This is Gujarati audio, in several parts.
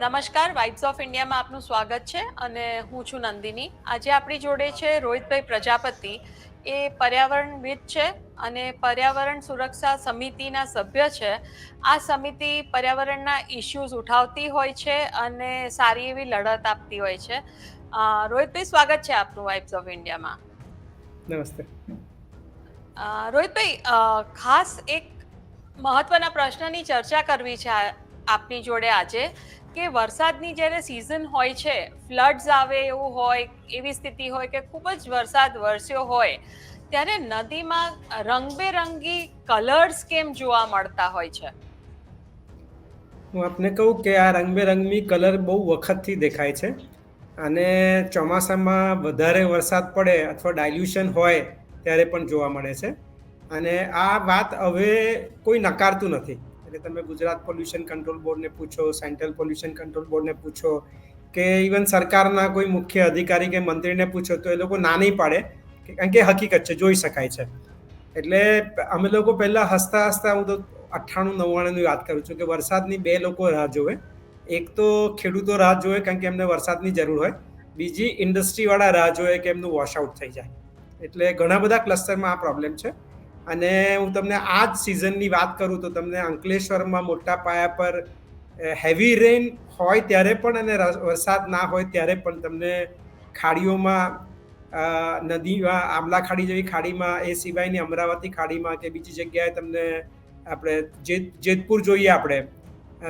નમસ્કાર વાઇબ્સ ઓફ ઇન્ડિયામાં આપનું સ્વાગત છે અને હું છું નંદિની. આજે આપણી જોડે છે રોહિતભાઈ પ્રજાપતિ. એ પર્યાવરણવિદ છે અને પર્યાવરણ સુરક્ષા સમિતિના સભ્ય છે. આ સમિતિ પર્યાવરણના ઇશ્યુઝ ઉઠાવતી હોય છે અને સારી એવી લડત આપતી હોય છે. રોહિતભાઈ સ્વાગત છે આપનું વાઇબ્સ ઓફ ઇન્ડિયામાં નમસ્તે. રોહિતભાઈ ખાસ એક મહત્વના પ્રશ્નની ચર્ચા કરવી છે આપની જોડે આજે. કે વરસાદની જ્યારે સિઝન હોય છે ફ્લડ્સ આવે એવું હોય, એવી સ્થિતિ હોય કે ખૂબ જ વરસાદ વરસ્યો હોય, ત્યારે નદીમાં રંગબેરંગી કલર્સ કેમ જોવા મળતા હોય છે? હું આપને કહું કે આ રંગબેરંગી કલર બહુ વખતથી દેખાય છે અને ચોમાસામાં વધારે વરસાદ પડે અથવા ડાયલ્યુશન હોય ત્યારે પણ જોવા મળે છે. અને આ વાત હવે કોઈ નકારતું નથી. એટલે તમે ગુજરાત પોલ્યુશન કંટ્રોલ બોર્ડને પૂછો સેન્ટ્રલ પોલ્યુશન કંટ્રોલ બોર્ડને પૂછો, કે ઇવન સરકારના કોઈ મુખ્ય અધિકારી કે મંત્રીને પૂછો, તો એ લોકો ના નહીં પાડે કારણ કે હકીકત છે, જોઈ શકાય છે. એટલે અમે લોકો પહેલાં હસતા હસતા હું તો અઠ્ઠાણું, નવ્વાણુંની વાત કરું છું કે વરસાદની બે લોકો રાહ જોવે. એક તો ખેડૂતો રાહ જોવે કારણ કે એમને વરસાદની જરૂર હોય. બીજી ઇન્ડસ્ટ્રીવાળા રાહ જોવે કે એમનું વોશઆઉટ થઈ જાય. એટલે ઘણા બધા ક્લસ્ટરમાં આ પ્રોબ્લેમ છે. અને હું તમને આ જ સિઝનની વાત કરું તો તમને અંકલેશ્વરમાં મોટા પાયા પર હેવી રેઇન હોય ત્યારે પણ અને વરસાદ ના હોય ત્યારે પણ તમને ખાડીઓમાં નદીમાં આમલા ખાડી જેવી ખાડીમાં એ સિવાયની અમરાવતી ખાડીમાં કે બીજી જગ્યાએ તમને આપણે જેત જેતપુર જોઈએ આપણે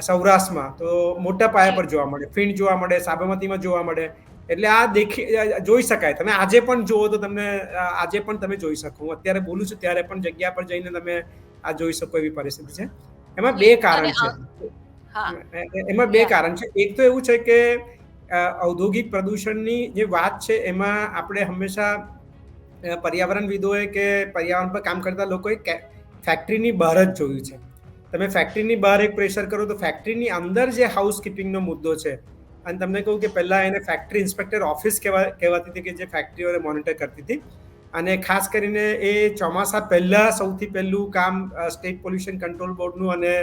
સૌરાષ્ટ્રમાં તો મોટા પાયા પર જોવા મળે ફીણ જોવા મળે સાબરમતીમાં જોવા મળે એટલે આ દેખી જોઈ શકાય. તમે આજે પણ જુઓ તો તમને આજે પણ તમે જોઈ શકો. હું અત્યારે બોલું છું ત્યારે પણ જગ્યા પર જઈને તમે આ જોઈ શકો એવી પરિસ્થિતિ છે. એમાં બે કારણ છે. એમાં બે કારણ છે. એક તો એવું છે કે ઔદ્યોગિક પ્રદૂષણની જે વાત છે એમાં આપણે હંમેશા પર્યાવરણવિદોએ કે પર્યાવરણ પર કામ કરતા લોકોએ ફેક્ટરીની બહાર જ જોયું છે. તમે ફેક્ટરીની બહાર એક પ્રેશર કરો તો ફેક્ટરીની અંદર જે હાઉસકીપિંગનો મુદ્દો છે અને તમને કહું કે પહેલાં એને ફેક્ટરી ઇન્સ્પેક્ટર ઓફિસ કહેવા, કહેવાતી હતી કે જે ફેક્ટરીઓને મોનિટર કરતી હતી. અને ખાસ કરીને એ ચોમાસા પહેલાં સૌથી પહેલું કામ સ્ટેટ પોલ્યુશન કંટ્રોલ બોર્ડનું અને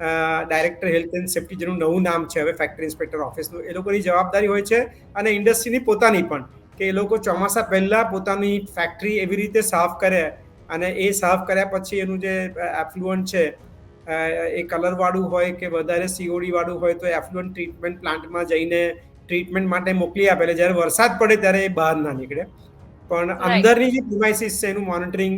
ડાયરેક્ટર હેલ્થ એન્ડ સેફ્ટી જેનું નવું નામ છે હવે ફેક્ટરી ઇન્સ્પેક્ટર ઓફિસનું એ લોકોની જવાબદારી હોય છે અને ઇન્ડસ્ટ્રીની પોતાની પણ, કે એ લોકો ચોમાસા પહેલાં પોતાની ફેક્ટરી એવી રીતે સાફ કરે અને એ સાફ કર્યા પછી એનું જે એફ્લુઅન્ટ છે એ કલરવાળું હોય કે વધારે સીઓડી વાળું હોય તો એફ્લુઅન્ટ ટ્રીટમેન્ટ પ્લાન્ટમાં જઈને ટ્રીટમેન્ટ માટે મોકલી આપે એટલે જ્યારે વરસાદ પડે ત્યારે એ બહાર ના નીકળે. પણ અંદરની જે પ્રિમાઇસીસ છે એનું મોનિટરિંગ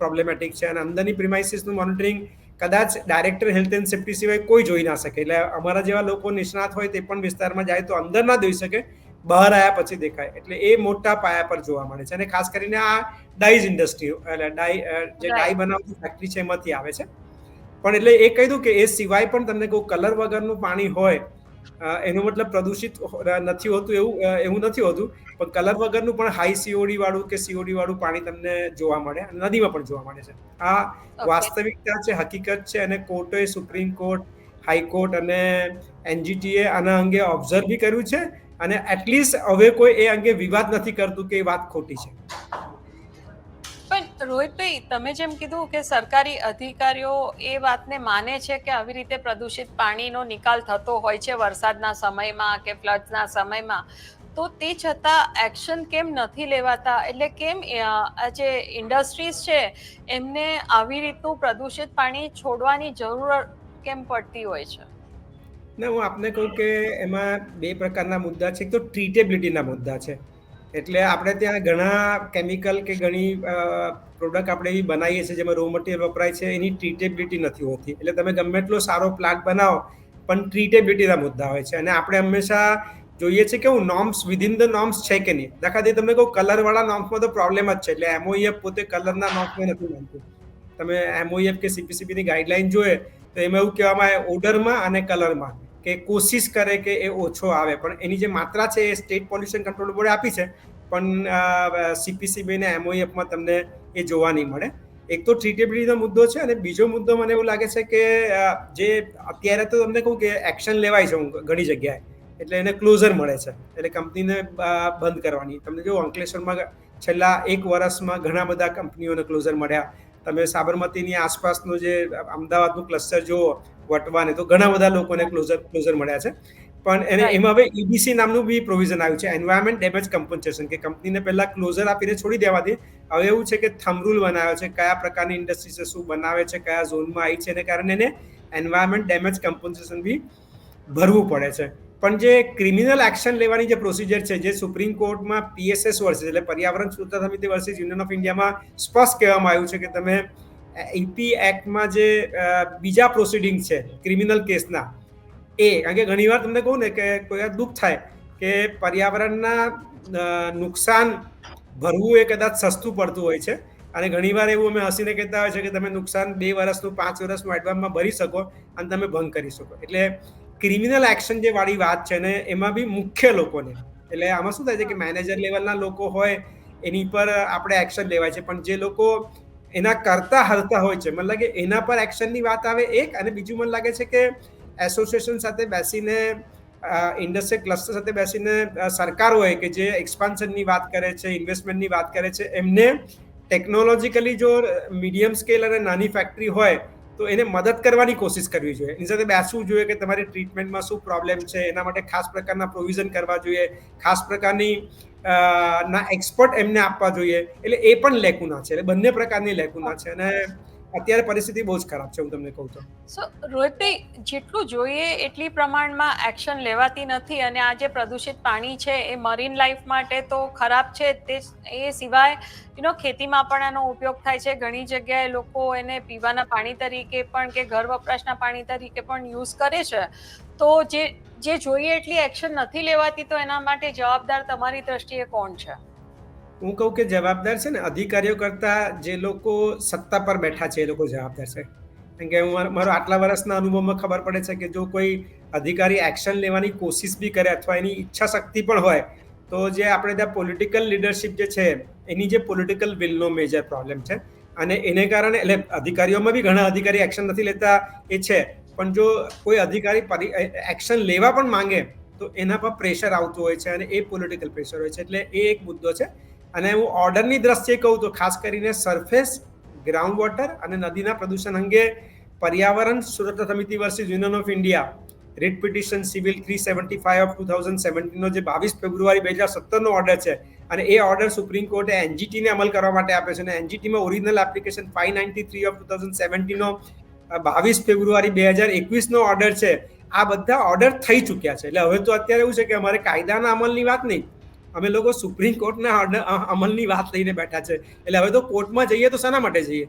પ્રોબ્લેમેટિક છે. અને અંદરની પ્રિમાઇસીસનું મોનિટરિંગ કદાચ ડાયરેક્ટર હેલ્થ એન્ડ સેફ્ટી સિવાય કોઈ જોઈ ના શકે. એટલે અમારા જેવા લોકો નિષ્ણાત હોય તે પણ વિસ્તારમાં જાય તો અંદર ના જોઈ શકે બહાર આવ્યા પછી દેખાય. એટલે એ મોટા પાયા પર જોવા મળે છે. અને ખાસ કરીને આ ડાઈઝ ઇન્ડસ્ટ્રી એટલે ડાઈ જે ડાઈ બનાવતી ફેક્ટરી છે એમાંથી આવે છે. પણ એટલે એ કહી દઉં કે એ સિવાય પણ તમને કોઈ કલર વગરનું પાણી હોય એનો મતલબ પ્રદૂષિત નથી હોતું એવું એવું નથી હોતું પણ કલર વગરનું પણ હાઈ સીઓડી વાળું કે સીઓડી વાળું પાણી તમને જોવા મળે નદીમાં પણ જોવા મળે છે. આ વાસ્તવિકતા છે હકીકત છે અને કોર્ટે સુપ્રીમ કોર્ટ હાઈકોર્ટ અને એનજીટીએ આના અંગે ઓબ્ઝર્વ બી કર્યું છે અને એટલીસ્ટ હવે કોઈ એ અંગે વિવાદ નથી કરતું કે એ વાત ખોટી છે. રોહિતભાઈ, તમે જેમ કીધું કે સરકારી અધિકારીઓ એ વાતને માને છે કે આવી રીતે પ્રદૂષિત પાણીનો નિકાલ થતો હોય છે વરસાદના સમયમાં કે ફ્લડના સમયમાં, તો તે છતાં એક્શન કેમ નથી લેવાતા? એટલે કેમ આ જે ઇન્ડસ્ટ્રીઝ છે, એમને આવી રીતનું પ્રદૂષિત પાણી છોડવાની જરૂર કેમ પડતી હોય છે? ને હું આપને કહું કે એમાં બે પ્રકારના મુદ્દા છે. એક તો ટ્રીટેબિલિટીના મુદ્દા છે. એટલે આપણે ત્યાં ઘણા કેમિકલ કે ઘણી પ્રોડક્ટ આપણે એવી બનાવીએ છીએ જેમાં રો મટીરિયલ વપરાય છે, એની ટ્રીટેબિલિટી નથી હોતી. એટલે તમે ગમે એટલો સારો પ્લાન્ટ બનાવો, પણ ટ્રીટેબિલિટીના મુદ્દા હોય છે. અને આપણે હંમેશા જોઈએ છે કે હું નોર્મ્સ વિધિન ધ નોર્મ્સ છે કે નહીં? દાખલા તરીકે તમને કહું કલરવાળા નોર્મ્સમાં તો પ્રોબ્લેમ જ છે. એટલે એમઓઈએફ પોતે કલરના નોર્મ્સમાં નથી માનતું. તમે એમઓઈએફ કે સીપીસીબીની ગાઈડલાઈન જોઈએ તો એમાં એવું કહેવામાં આવે ઓડરમાં અને કલરમાં કે કોશિશ કરે કે એ ઓછો આવે. પણ એની જે માત્રા છે એ સ્ટેટ પોલ્યુશન કંટ્રોલ બોર્ડે આપી છે. પણ સીપીસીબી ને એમઓએફમાં તમને એ જોવા નહીં મળે. એક તો ટ્રીટેબિલિટીનો મુદ્દો છે અને બીજો મુદ્દો મને એવું લાગે છે કે જે અત્યારે તો તમને કહું કે એક્શન લેવાય છે ઘણી જગ્યાએ. એટલે એને ક્લોઝર મળે છે. એટલે કંપનીને બંધ કરવાની. તમને જો અંકલેશ્વરમાં છેલ્લા એક વર્ષમાં ઘણા બધા કંપનીઓને ક્લોઝર મળ્યા. તમે સાબરમતીની આસપાસનું જે અમદાવાદનું ક્લસ્ટર જુઓ વટવાને તો ઘણા બધા લોકોને ક્લોઝર ક્લોઝર મળ્યા છે. પણ એને એમાં હવે ઈબીસી નામનું બી પ્રોવિઝન આવ્યું છે એન્વાયરમેન્ટ ડેમેજ કમ્પન્સેશન કે કંપનીને પહેલાં ક્લોઝર આપીને છોડી દેવાથી હવે એવું છે કે થમરૂલ બનાવ્યો છે કયા પ્રકારની ઇન્ડસ્ટ્રી છે શું બનાવે છે કયા ઝોનમાં આવી છે એને કારણે એને એન્વાયરમેન્ટ ડેમેજ કમ્પન્સેશન બી ભરવું પડે છે. પણ જે ક્રિમિનલ એક્શન લેવાની જે પ્રોસિજર છે, જે સુપ્રીમ કોર્ટમાં પીએસએસ વર્ષે એટલે પર્યાવરણ સુરક્ષા સમિતિ વર્ષે યુનિયન ઓફ ઇન્ડિયામાં સ્પષ્ટ કહેવામાં આવ્યું છે કે તમે એપી એક્ટમાં જે બીજા પ્રોસિડિંગ છે ક્રિમિનલ કેસના એ, કારણ કે ઘણીવાર તમને કહું ને કે કોઈ દુઃખ થાય કે પર્યાવરણના નુકસાન ભરવું એ કદાચ સસ્તું પડતું હોય છે. અને ઘણીવાર એવું અમે હસીને કહેતા હોય છે કે તમે નુકસાન બે વર્ષનું પાંચ વર્ષનું એડવાન્સમાં ભરી શકો અને તમે ભંગ કરી શકો. એટલે ક્રિમિનલ એક્શન જે વાળી વાત છે ને, એમાં બી મુખ્ય લોકોને. એટલે આમાં શું થાય છે કે મેનેજર લેવલના લોકો હોય, એની પર આપણે એક્શન લેવાય છે. પણ જે લોકો એના કરતા હરતા હોય છે મને લાગે એના પર એક્શનની વાત આવે એક, અને બીજું મને લાગે છે કે એસોસિએશન સાથે બેસીને ઇન્ડસ્ટ્રી ક્લસ્ટર સાથે બેસીને સરકાર હોય કે જે એક્સપાન્શનની વાત કરે છે ઇન્વેસ્ટમેન્ટની વાત કરે છે, એમને ટેકનોલોજીકલી જો મીડિયમ સ્કેલ અને નાની ફેક્ટરી હોય તો એને મદદ કરવાની કોશિશ કરવી જોઈએ. એની સાથે બેસવું જોઈએ કે તમારી ટ્રીટમેન્ટમાં શું પ્રોબ્લેમ છે, એના માટે ખાસ પ્રકારના પ્રોવિઝન કરવા જોઈએ, ખાસ પ્રકારની ના એક્સપર્ટ એમને આપવા જોઈએ. એટલે એ પણ લેકુના છે. એટલે બંને પ્રકારની લેકુના છે. અને અત્યારે પરિસ્થિતિ બહુ જ ખરાબ છે, હું તમને કહું તો. સો રોહિતભાઈ, જેટલું જોઈએ એટલી પ્રમાણમાં એક્શન લેવાતી નથી અને આ જે પ્રદૂષિત પાણી છે એ મરીન લાઈફ માટે તો ખરાબ છે. તે એ સિવાય એનો ખેતીમાં પણ એનો ઉપયોગ થાય છે. ઘણી જગ્યાએ લોકો એને પીવાના પાણી તરીકે પણ કે ઘર વપરાશના પાણી તરીકે પણ યુઝ કરે છે. તો જે જે જોઈએ એટલી એક્શન નથી લેવાતી તો એના માટે જવાબદાર તમારી દ્રષ્ટિએ કોણ છે? હું કહું કે જવાબદાર છે ને, અધિકારીઓ કરતાં જે લોકો સત્તા પર બેઠા છે એ લોકો જવાબદાર છે. કારણ કે હું મારો- આટલા વર્ષના અનુભવમાં ખબર પડે છે કે જો કોઈ અધિકારી એક્શન લેવાની કોશિશ બી કરે અથવા એની ઈચ્છા શક્તિ પણ હોય, તો જે આપણે ત્યાં પોલિટિકલ લીડરશિપ જે છે, એની જે પોલિટિકલ વિલનો મેજર પ્રોબ્લેમ છે. અને એને કારણે, એટલે અધિકારીઓમાં બી ઘણા અધિકારી એક્શન નથી લેતા એ છે, પણ જો કોઈ અધિકારી એક્શન લેવા પણ માંગે, તો એના પર પ્રેશર આવતું હોય છે અને એ પોલિટિકલ પ્રેશર હોય છે. એટલે એ એક મુદ્દો છે. અને હું ઓર્ડરની દ્રષ્ટિએ કહું તો ખાસ કરીને સરફેસ ગ્રાઉન્ડ વોટર અને નદીના પ્રદૂષણ અંગે પર્યાવરણ સુરક્ષા સમિતિ versus union of India writ petition civil three seventy five of two thousand સેવન્ટીનનો જે બાવીસ ફેબ્રુઆરી બે હજાર સત્તરનો ઓર્ડર છે અને એ ઓર્ડર સુપ્રીમ કોર્ટે એનજીટીને અમલ કરવા માટે આપ્યો છે અને એનજીટીમાં original application five ninety three of two thousand સેવન્ટીનો બાવીસ ફેબ્રુઆરી બે હજાર એકવીસનો ઓર્ડર છે. આ બધા ઓર્ડર થઈ ચૂક્યા છે. એટલે હવે તો અત્યારે એવું છે કે અમારે કાયદાના અમલની વાત નહીં અમે લોકો સુપ્રીમ કોર્ટના ઓર્ડર અમલની વાત લઈને બેઠા છે. એટલે હવે તો કોર્ટમાં જઈએ તો શાના માટે જઈએ?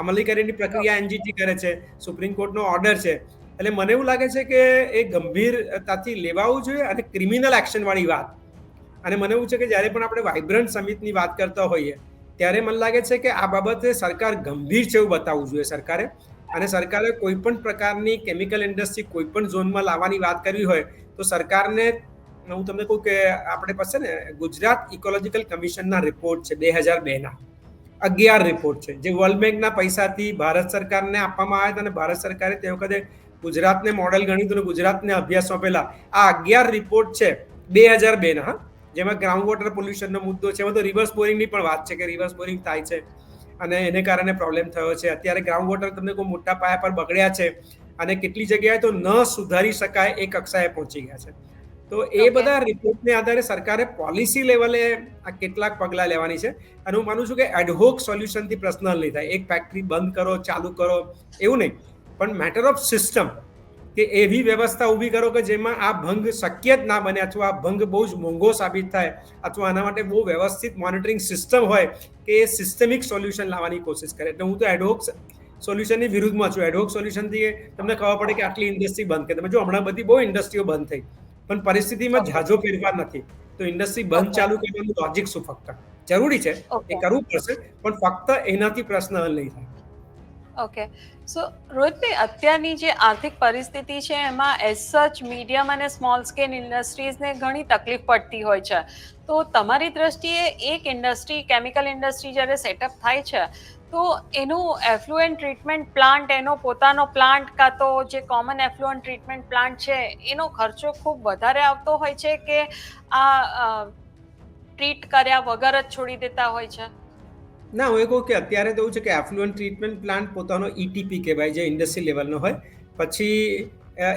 અમલીકરણની પ્રક્રિયા એનજીટી કરે છે, સુપ્રીમ કોર્ટનો ઓર્ડર છે. એટલે મને એવું લાગે છે કે એ ગંભીરતાથી લેવાવું જોઈએ અને ક્રિમિનલ એક્શનવાળી વાત. અને મને એવું છે કે જ્યારે પણ આપણે વાઇબ્રન્ટ સમિટની વાત કરતા હોઈએ, ત્યારે મને લાગે છે કે આ બાબતે સરકાર ગંભીર છે એવું બતાવવું જોઈએ સરકારે. અને સરકારે કોઈ પણ પ્રકારની કેમિકલ ઇન્ડસ્ટ્રી કોઈ પણ ઝોનમાં લાવવાની વાત કરવી હોય, તો સરકારને હું તમને કહું કે આપણે પાસે ને ગુજરાત ઇકોલોજીકલ કમિશનના રિપોર્ટ છે બે હજાર બેના અગિયાર રિપોર્ટ છે. જે વર્લ્ડ બેંકના પૈસાથી ભારત સરકારને આપવામાં આવ્યા હતા અને ભારત સરકારે તે વખતે ગુજરાતને મોડેલ ગણ્યું હતું ગુજરાતને અભ્યાસ સોંપેલા. આ અગિયાર રિપોર્ટ છે બે હજાર બેના જેમાં ગ્રાઉન્ડ વોટર પોલ્યુશનનો મુદ્દો છે. એમાં તો રિવર્સ બોરિંગની પણ વાત છે કે રિવર્સ બોરિંગ થાય છે અને એને કારણે પ્રોબ્લેમ થયો છે. અત્યારે ગ્રાઉન્ડ વોટર તમને કોઈ મોટા પાયા પર બગડ્યા છે અને કેટલી જગ્યાએ તો ન સુધારી શકાય એ કક્ષાએ પહોંચી ગયા છે. તો એ બધા રિપોર્ટને આધારે સરકારે પોલિસી લેવલે આ કેટલાક પગલાં લેવાની છે. અને હું માનું છું કે એડહોક સોલ્યુશનથી પ્રશ્ન નહીં થાય. એક ફેક્ટરી બંધ કરો ચાલુ કરો એવું નહીં. પણ મેટર ઓફ સિસ્ટમ કે એવી વ્યવસ્થા ઊભી કરો કે જેમાં આ ભંગ શક્ય જ ના બને અથવા આ ભંગ બહુ જ મોંઘો સાબિત થાય અથવા આના માટે બહુ વ્યવસ્થિત મોનિટરિંગ સિસ્ટમ હોય કે એ સિસ્ટમિક સોલ્યુશન લાવવાની કોશિશ કરે. એટલે હું તો એડહોક સોલ્યુશનની વિરુદ્ધમાં છું. એડહોક સોલ્યુશનથી તમને ખબર પડે કે આટલી ઇન્ડસ્ટ્રી બંધ કરી તમે જો હમણાં બધી બહુ ઇન્ડસ્ટ્રીઓ બંધ થઈ. પણ પરિસ્થિતિમાં ઝાઝો ફેરફાર નથી. તો ઇન્ડસ્ટ્રી બંધ ચાલુ કરવાનું લોજિક શું ફક્ત? જરૂરી છે. એ કરવું પડશે પણ ફક્ત એનાથી પ્રશ્ન હલ નહીં થાય. ઓકે સો રોહિતભાઈ અત્યારની જે આર્થિક પરિસ્થિતિ છે, એમાં એઝ સચ મીડિયમ અને સ્મોલ સ્કેલ ઇન્ડસ્ટ્રીઝને ઘણી તકલીફ પડતી હોય છે. તો તમારી દ્રષ્ટિએ એક ઇન્ડસ્ટ્રી કેમિકલ ઇન્ડસ્ટ્રી જ્યારે સેટઅપ થાય છે, તો એનું એફ્લુએન્ટ ટ્રીટમેન્ટ પ્લાન્ટ એનો પોતાનો પ્લાન્ટ કાં તો જે કોમન એફ્લુએન્ટ ટ્રીટમેન્ટ પ્લાન્ટ છે, એનો ખર્ચો ખૂબ વધારે આવતો હોય છે કે આ ટ્રીટ કર્યા વગર જ છોડી દેતા હોય છે? ના, હું એ કહું કે અત્યારે તો એવું છે કે એફ્લુઅન્ટ ટ્રીટમેન્ટ પ્લાન્ટ પોતાનો ઈટીપી કહેવાય, જે ઇન્ડસ્ટ્રી લેવલનો હોય. પછી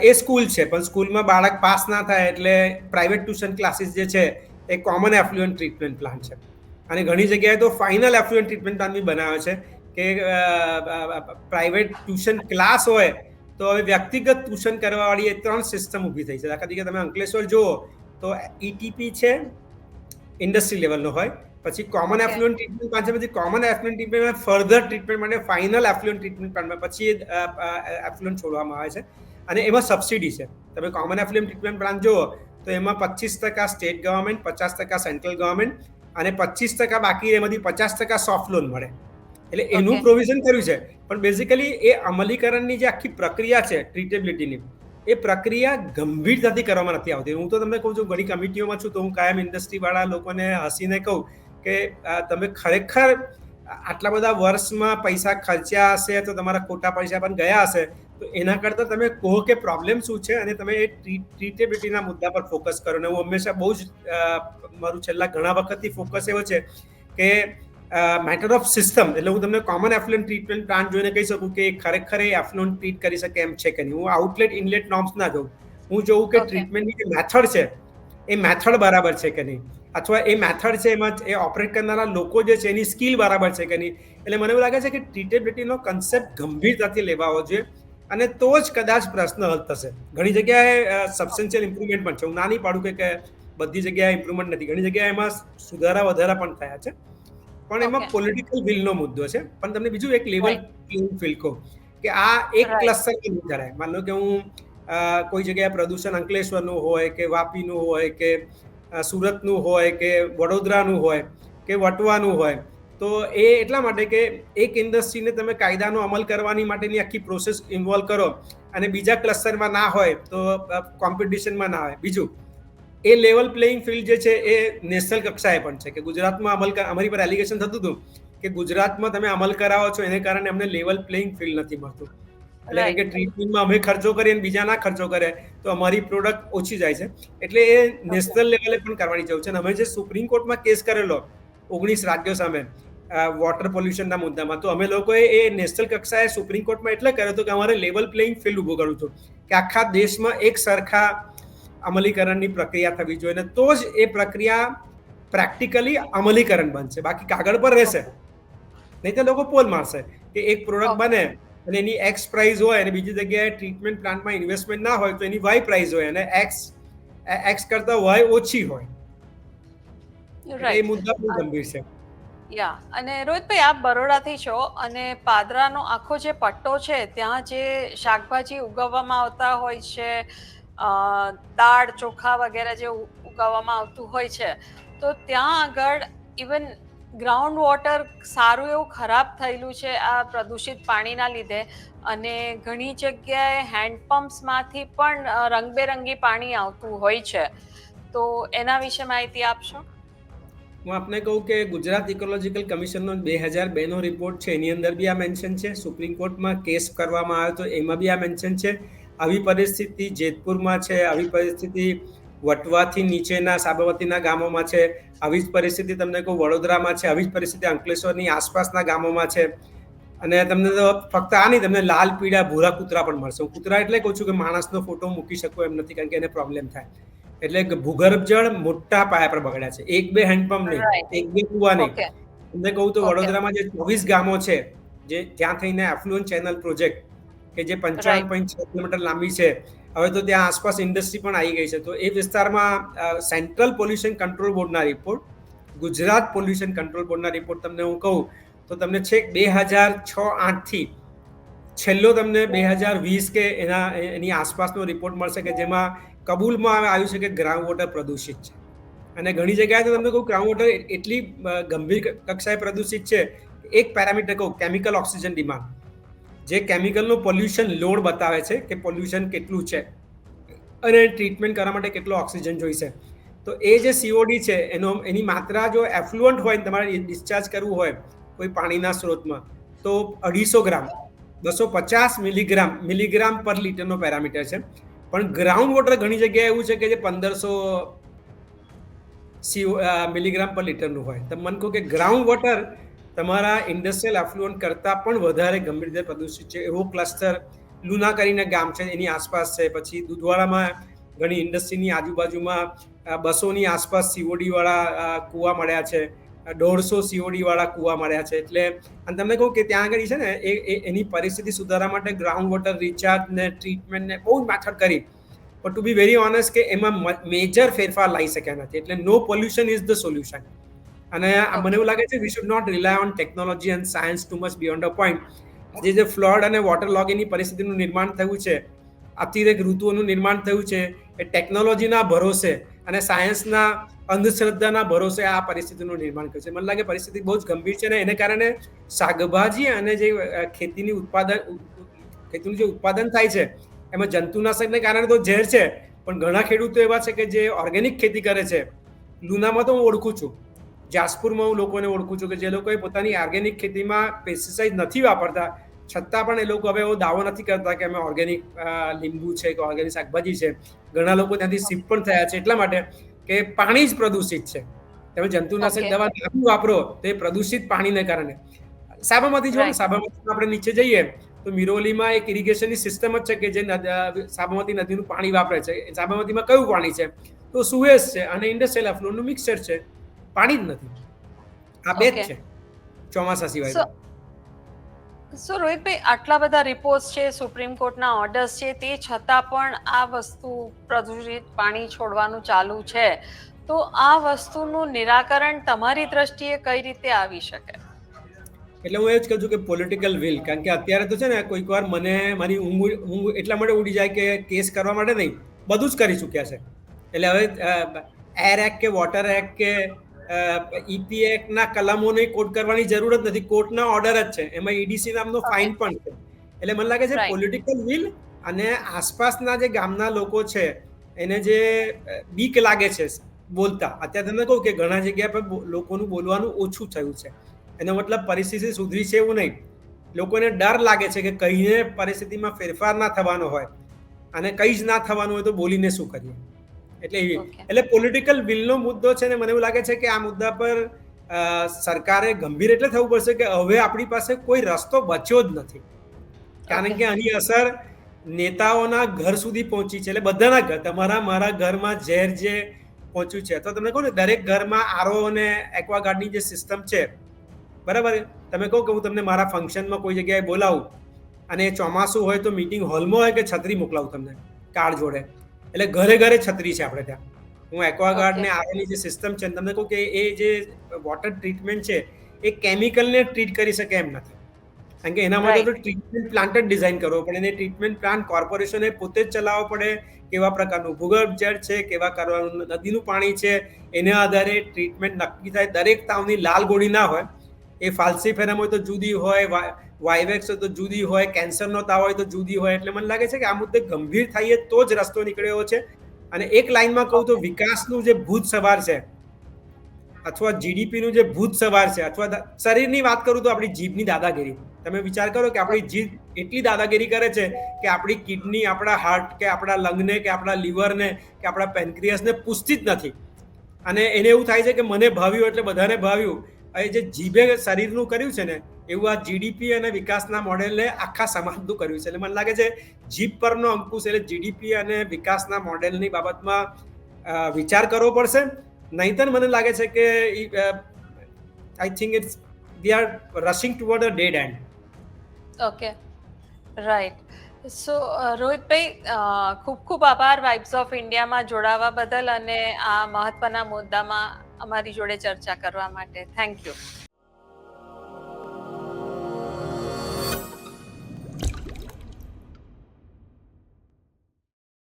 એ સ્કૂલ છે, પણ સ્કૂલમાં બાળક પાસ ના થાય એટલે પ્રાઇવેટ ટ્યુશન ક્લાસીસ જે છે, એ કોમન એફ્લુઅન્ટ ટ્રીટમેન્ટ પ્લાન છે. અને ઘણી જગ્યાએ તો ફાઇનલ એફ્લુઅન્ટ ટ્રીટમેન્ટ પ્લાન બી બનાવે છે કે પ્રાઇવેટ ટ્યુશન ક્લાસ હોય, તો હવે વ્યક્તિગત ટ્યુશન કરવાવાળી એ ત્રણ સિસ્ટમ ઊભી થઈ છે. દાખલા તરીકે તમે અંકલેશ્વર જુઓ, તો ઈટીપી છે ઇન્ડસ્ટ્રી લેવલનો હોય પછી કોમન. એફ્લુઅન્ટ ટ્રીટમેન્ટ પ્લાન છે પછી common effluent treatment further treatment માટે ફાઇનલ એફ્લુઅન્ટ ટ્રીટમેન્ટ પ્લાનમાં પછી એફ્લુઅન્ટ છોડવામાં આવે છે. અને એમાં સબસિડી છે. તમે કોમન એફ્લુઅન્ટ ટ્રીટમેન્ટ પ્લાન જુઓ તો એમાં પચીસ ટકા સ્ટેટ ગવર્મેન્ટ પચાસ ટકા સેન્ટ્રલ ગવર્મેન્ટ અને પચીસ ટકા બાકી એમાંથી પચાસ ટકા સોફ્ટ લોન મળે. એટલે એનું પ્રોવિઝન કર્યું છે. પણ બેઝિકલી એ અમલીકરણની જે આખી પ્રક્રિયા છે ટ્રીટેબિલિટીની એ પ્રક્રિયા ગંભીરતાથી કરવામાં નથી આવતી. હું તો તમને કહું છું ઘણી કમિટીઓમાં છું તો હું કાયમ ઇન્ડસ્ટ્રીવાળા લોકોને હસીને કહું કે તમે ખરેખર આટલા બધા વર્ષમાં પૈસા ખર્ચ્યા હશે તો તમારા ખોટા પૈસા પણ ગયા હશે તો એના કરતાં તમે કહો કે પ્રોબ્લેમ શું છે અને તમે એ ટ્રીટેબિલિટીના મુદ્દા પર ફોકસ કરો. ને હું હંમેશા બહુ જ મારું છેલ્લા ઘણા વખતથી ફોકસ એવો છે કે મેટર ઓફ સિસ્ટમ એટલે હું તમને કોમન એફ્લુઅન્ટ ટ્રીટમેન્ટ પ્લાન જોઈને કહી શકું કે ખરેખર એ એફ્લુઅન્ટ ટ્રીટ કરી શકે એમ છે કે નહીં. હું આઉટલેટ ઇનલેટ નોર્મ્સ ના જોઉં. હું જોઉં કે. ટ્રીટમેન્ટની જે મેથડ છે એ મેથડ બરાબર છે કે નહીં. અથવા એ મેથડ છે એમાં એ ઓપરેટ કરનારા લોકો જે છે એની સ્કિલ બરાબર છે કે નહીં? એટલે મને એવું લાગે છે કે ટ્રીટેબિલિટીનો કન્સેપ્ટ ગંભીરતાથી લેવાવો જોઈએ અને તો જ કદાચ પ્રશ્ન હલ થશે. ઘણી જગ્યાએ સબસ્ટેન્શિયલ ઇમ્પ્રુવમેન્ટ પણ છે. હું નાની પાડું કે બધી જગ્યાએ ઇમ્પ્રુવમેન્ટ નથી. ઘણી જગ્યાએ એમાં સુધારા વધારા પણ થયા છે. પણ એમાં. પોલિટિકલ વિલનો મુદ્દો છે. પણ તમને બીજું એક લેવલ. પ્લેઇંગ ફિલ્ડ કહું કે આ એક. ક્લસ્ટર કેમ કરાય માનો કે હું કોઈ જગ્યાએ પ્રદૂષણ અંકલેશ્વરનું હોય કે વાપીનું હોય કે સુરતનું હોય કે વડોદરાનું હોય કે વટવાનું હોય, તો એ એટલા માટે કે એક ઇન્ડસ્ટ્રીને તમે કાયદાનો અમલ કરવાની માટેની આખી પ્રોસેસ ઇન્વોલ્વ કરો અને બીજા ક્લસ્ટરમાં ના હોય તો કોમ્પિટિશનમાં ના હોય. બીજું, એ લેવલ પ્લેઇંગ ફિલ્ડ જે છે એ નેશનલ કક્ષાએ પણ છે કે ગુજરાતમાં અમલ અમારી પર એલિગેશન થતું હતું કે ગુજરાતમાં તમે અમલ કરાવો છો, એને કારણે અમને લેવલ પ્લેઇંગ ફિલ્ડ નથી મળતું. એટલે કે ટ્રીટમેન્ટમાં અમે ખર્ચો કરીએ અને બીજા ના ખર્ચો કરે તો અમારી પ્રોડક્ટ ઓછી જાય છે. એટલે એ નેશનલ લેવલે પણ કરવાની જરૂર છે. અને અમે જે સુપ્રીમ કોર્ટમાં કેસ કરેલો ઓગણીસ રાજ્યો સામે વોટર પોલ્યુશનના મુદ્દામાં તો અમે લોકોએ એ નેશનલ કક્ષાએ સુપ્રીમ કોર્ટમાં એટલે કર્યો હતો કે અમારે લેવલ પ્લેઇંગ ફિલ્ડ ઊભું કરવું હતું. કે આખા દેશમાં એક સરખા અમલીકરણની પ્રક્રિયા થવી જોઈએ અને તો જ એ પ્રક્રિયા પ્રેક્ટિકલી અમલીકરણ બનશે. બાકી કાગળ પર રહેશે. નહીં તો લોકો પોલ મારશે કે એક પ્રોડક્ટ બને અને એની એક્સ પ્રાઇઝ હોય અને બીજી જગ્યાએ ટ્રીટમેન્ટ પ્લાન્ટમાં ઇન્વેસ્ટમેન્ટ ના હોય તો એની વાય પ્રાઇઝ હોય અને એક્સ એક્સ કરતા વાય ઓછી હોય. એ મુદ્દા બહુ ગંભીર છે. યા અને રોહિતભાઈ આપ બરોડાથી છો અને પાદરાનો આખો જે પટ્ટો છે ત્યાં જે શાકભાજી ઉગાવવામાં આવતા હોય છે દાળ ચોખા વગેરે જે ઉગાવવામાં આવતું હોય છે તો ત્યાં આગળ ઇવન ગ્રાઉન્ડ વોટર સારું એવું ખરાબ થયેલું છે આ પ્રદૂષિત પાણીના લીધે. અને ઘણી જગ્યાએ હેન્ડપમ્પ્સમાંથી પણ રંગબેરંગી પાણી આવતું હોય છે. તો એના વિશે માહિતી આપશો? હું આપને કહું કે ગુજરાત ઇકોલોજીકલ કમિશનનો બે હજાર બેનો રિપોર્ટ છે. એની અંદર બી આ મેન્શન છે. સુપ્રીમ કોર્ટમાં કેસ કરવામાં આવ્યો તો એમાં બી આ મેન્શન છે. આવી પરિસ્થિતિ જેતપુરમાં છે. આવી પરિસ્થિતિ વટવાથી નીચેના સાબરમતીના ગામોમાં છે આવી જ પરિસ્થિતિ તમને કહું વડોદરામાં છે આવી જ પરિસ્થિતિ અંકલેશ્વરની આસપાસના ગામોમાં છે. અને તમને તો ફક્ત આ નહીં તમને લાલ પીળા ભૂરા કૂતરા પણ મળશે. હું કૂતરા એટલે કહું છું કે માણસનો ફોટો મૂકી શકું એમ નથી કારણ કે એને પ્રોબ્લેમ થાય. એટલે ભૂગર્ભ જળ મોટા પાયા પર બગડ્યા છે. એક બે હેન્ડપંપ. નહીં એક બે કુવા નહીં. તમને કહું તો વડોદરામાં જે ચોવીસ ગામો છે જે ત્યાં થઈને એફ્લુઅન્ટ ચેનલ પ્રોજેક્ટ કે જે પંચાવન. પોઈન્ટ છ કિલોમીટર લાંબી છે હવે તો ત્યાં આસપાસ ઇન્ડસ્ટ્રી પણ આવી ગઈ છે. તો એ વિસ્તારમાં સેન્ટ્રલ પોલ્યુશન કંટ્રોલ બોર્ડના રિપોર્ટ ગુજરાત પોલ્યુશન કંટ્રોલ બોર્ડના રિપોર્ટ તમને હું કહું, તો તમને છેક બે હજાર છ આઠથી છેલ્લો તમને બે હજાર વીસ કે એના એની આસપાસનો રિપોર્ટ મળશે કે જેમાં કબૂલમાં આવ્યું છે કે ગ્રાઉન્ડ વોટર પ્રદૂષિત છે. અને ઘણી જગ્યાએ તો તમને કહું ગ્રાઉન્ડ વોટર એટલી ગંભીર કક્ષાએ પ્રદૂષિત છે. એક પેરામીટર કહું કેમિકલ ઓક્સિજન ડિમાન્ડ જે કેમિકલનું પોલ્યુશન લોડ બતાવે છે કે પોલ્યુશન કેટલું છે અને ટ્રીટમેન્ટ કરવા માટે કેટલો ઓક્સિજન જોઈશે. તો એ જે સીઓડી છે, એનો એની માત્રા જો એફ્લુઅન્ટ હોય ને તમારે ડિસ્ચાર્જ કરવું હોય કોઈ પાણીના સ્ત્રોતમાં તો અઢીસો ગ્રામ, બસો પચાસ મિલીગ્રામ મિલીગ્રામ પર લીટરનો પેરામીટર છે. પણ ગ્રાઉન્ડ વોટર ઘણી જગ્યાએ એવું છે કે જે પંદરસો સી મિલીગ્રામ પર લીટરનું હોય. તો મને કહું કે ગ્રાઉન્ડ વોટર તમારા ઇન્ડસ્ટ્રીયલ એફ્લુઅન્ટ કરતાં પણ વધારે ગંભીર રીતે પ્રદૂષિત છે. એવો ક્લસ્ટર લુના કરીને ગામ છે, એની આસપાસ છે. પછી દુધવાડામાં ઘણી ઇન્ડસ્ટ્રીની આજુબાજુમાં બસોની આસપાસ સીઓડીવાળા કૂવા મળ્યા છે. દોઢસો સીઓડીવાળા કૂવા મળ્યા છે. એટલે અને તમને કહું કે ત્યાં આગળ છે ને, એ એની પરિસ્થિતિ સુધારવા માટે ગ્રાઉન્ડ વોટર રિચાર્જ ને ટ્રીટમેન્ટ ને બહુ જ માથડ કરી. પણ ટુ બી વેરી ઓનેસ્ટ કે એમાં મેજર ફેરફાર લાવી શક્યા નથી. એટલે no pollution is the solution અને મને એવું લાગે છે we should not rely on technology and science too much beyond a point જે જે ફ્લડ અને વોટર લોગિંગની પરિસ્થિતિનું નિર્માણ થયું છે અતિરેક ઋતુઓનું નિર્માણ થયું છે એ ટેકનોલોજીના ભરોસે અને સાયન્સના અંધશ્રદ્ધાના ભરોસે આ પરિસ્થિતિનું નિર્માણ કર્યું છે. મને લાગે પરિસ્થિતિ બહુ જ ગંભીર છે અને એને કારણે શાકભાજી અને જે ખેતીની ઉત્પાદન ખેતીનું જે ઉત્પાદન થાય છે એમાં જંતુનાશકને કારણે તો ઝેર છે પણ ઘણા ખેડૂતો એવા છે કે જે ઓર્ગેનિક ખેતી કરે છે. લુનામાં તો હું ઓળખું છું. જાસપુરમાં હું લોકોને ઓળખું છું કે જે લોકોએ પોતાની ઓર્ગેનિક ખેતીમાં પેસ્ટિસાઇડ નથી વાપરતા છતાં પણ એ લોકો હવે એવો દાવો નથી કરતા કે અમે ઓર્ગેનિક લીંબુ છે કે ઓર્ગેનિક શાકભાજી છે. ઘણા લોકો ત્યાંથી શિફ્ટ પણ થયા છે એટલા માટે કે પાણી જ પ્રદૂષિત છે. તમે જંતુનાશક દવા નથી વાપરો તો એ પ્રદૂષિત પાણીને કારણે. સાબરમતી જો. સાબરમતી આપણે નીચે જઈએ તો મિરોલીમાં એક ઇરિગેશનની સિસ્ટમ જ છે કે જે સાબરમતી નદીનું પાણી વાપરે છે. સાબરમતીમાં કયું પાણી છે? તો સુએસ છે અને ઇન્ડસ્ટ્રીયલ એફ્લુનું મિક્સર છે. પાણી જ નથી. આ બે જ છે ચોમાસા સિવાય સો રોહિતભાઈ આટલા બધા રિપોર્ટ્સ છે સુપ્રીમ કોર્ટના ઓર્ડર્સ છે તે છતાં પણ આ વસ્તુ પ્રદૂષિત પાણી છોડવાનું ચાલુ છે. તો આ વસ્તુનું નિરાકરણ તમારી દ્રષ્ટિએ કઈ રીતે આવી શકે? એટલે હું એ જ કહું છું કે પોલિટિકલ વિલ કારણ કે અત્યારે તો છે ને કોઈક વાર મને મારી ઊંઘ ઊંઘ એટલા માટે ઉડી જાય કે કેસ કરવા માટે નહીં બધું જ કરી ચૂક્યા છે. એટલે હવે એર એક્ટ કે વોટર એક્ટ કે ઈપી એક્ટના કલમોને કોટ કરવાની જરૂર જ નથી. કોર્ટના ઓર્ડર જ છે. એમાં ઈડીસી નામનો ફાઇન પણ છે. એટલે મને લાગે છે. પોલિટિકલ વિલ અને આસપાસના જે ગામના લોકો છે એને જે બીક લાગે છે બોલતા. અત્યારે તમને કહું કે ઘણા જગ્યા પર લોકોનું બોલવાનું ઓછું થયું છે. એનો મતલબ પરિસ્થિતિ સુધરી છે એવું નહીં. લોકોને ડર લાગે છે કે કહીને પરિસ્થિતિમાં ફેરફાર ના થવાનો હોય અને કંઈ જ ના થવાનું હોય તો બોલીને શું કરીએ? એટલે એવી. એટલે પોલિટિકલ વિલનો મુદ્દો છે ને મને એવું લાગે છે કે આ મુદ્દા પર સરકારે ગંભીર એટલે થવું પડશે કે હવે આપણી પાસે કોઈ રસ્તો બચ્યો જ નથી. કારણ કે આની અસર નેતાઓના ઘર સુધી પહોંચી છે. એટલે બધાના ઘર તમારા મારા ઘરમાં ઝેર જે પહોંચ્યું છે. તો તમને કહું ને દરેક ઘરમાં આરો અને એક્વાગાર્ડની જે સિસ્ટમ છે બરાબર તમે કહો કે હું તમને મારા ફંક્શનમાં કોઈ જગ્યાએ બોલાવું અને ચોમાસું હોય તો મીટિંગ હોલમાં હોય કે છત્રી મોકલાવું તમને કાર્ડ જોડે. એટલે ઘરે ઘરે છત્રી છે આપણે ત્યાં. હું એક્વાગાર્ડને આવેલી જે સિસ્ટમ છે તમને કહું કે એ જે વોટર ટ્રીટમેન્ટ છે એ કેમિકલને ટ્રીટ કરી શકે એમ નથી. કારણ કે એના માટે તો ટ્રીટમેન્ટ પ્લાન્ટ જ ડિઝાઇન કરવો પડે અને ટ્રીટમેન્ટ પ્લાન્ટ કોર્પોરેશને પોતે જ ચલાવવો પડે કેવા પ્રકારનું ભૂગર્ભ જળ છે કેવા કરવાનું નદીનું પાણી છે એના આધારે ટ્રીટમેન્ટ નક્કી થાય. દરેક તાવની લાલ ગોળી ના હોય એ ફાલસી ફાલ્સીફેરમ હોય તો જુદી હોય વાયવેક્સ હોય તો જુદી હોય કેન્સરનો તાવ હોય તો જુદી હોય એટલે મને લાગે છે કે આ મુદ્દે ગંભીર થઈએ તો જ રસ્તો નીકળ્યો છે. અને એક લાઈનમાં કહું તો વિકાસનું જે ભૂત સવાર છે અથવા જીડીપીનું જે ભૂત સવાર છે અથવા શરીરની વાત કરું તો આપણી જીભની દાદાગીરી. તમે વિચાર કરો કે આપણી જીભ એટલી દાદાગીરી કરે છે કે આપણી કિડની આપણા હાર્ટ કે આપણા લંગને કે આપણા લીવરને કે આપણા પેનક્રિયસને પૂછતી જ નથી. અને એને એવું થાય છે કે મને ભાવ્યું એટલે બધાને ભાવ્યું. એ જે જીભે શરીરનું કર્યું છે ને એવું આ જીડીપી અને વિકાસના મોડેલને આખા સમાજનું કર્યું છે. એટલે મને લાગે છે જીપ પરનો અંકુશ એટલે જીડીપી અને વિકાસના મોડેલની બાબતમાં વિચાર કરવો પડશે. નહીતર મને લાગે છે કે I think it's we are rushing toward a dead end okay right so રોહિતભાઈ ખૂબ ખૂબ આભાર વાઇબ્સ ઓફ ઇન્ડિયામાં જોડાવા બદલ અને આ મહત્વના મુદ્દામાં અમારી જોડે ચર્ચા કરવા માટે. Thank you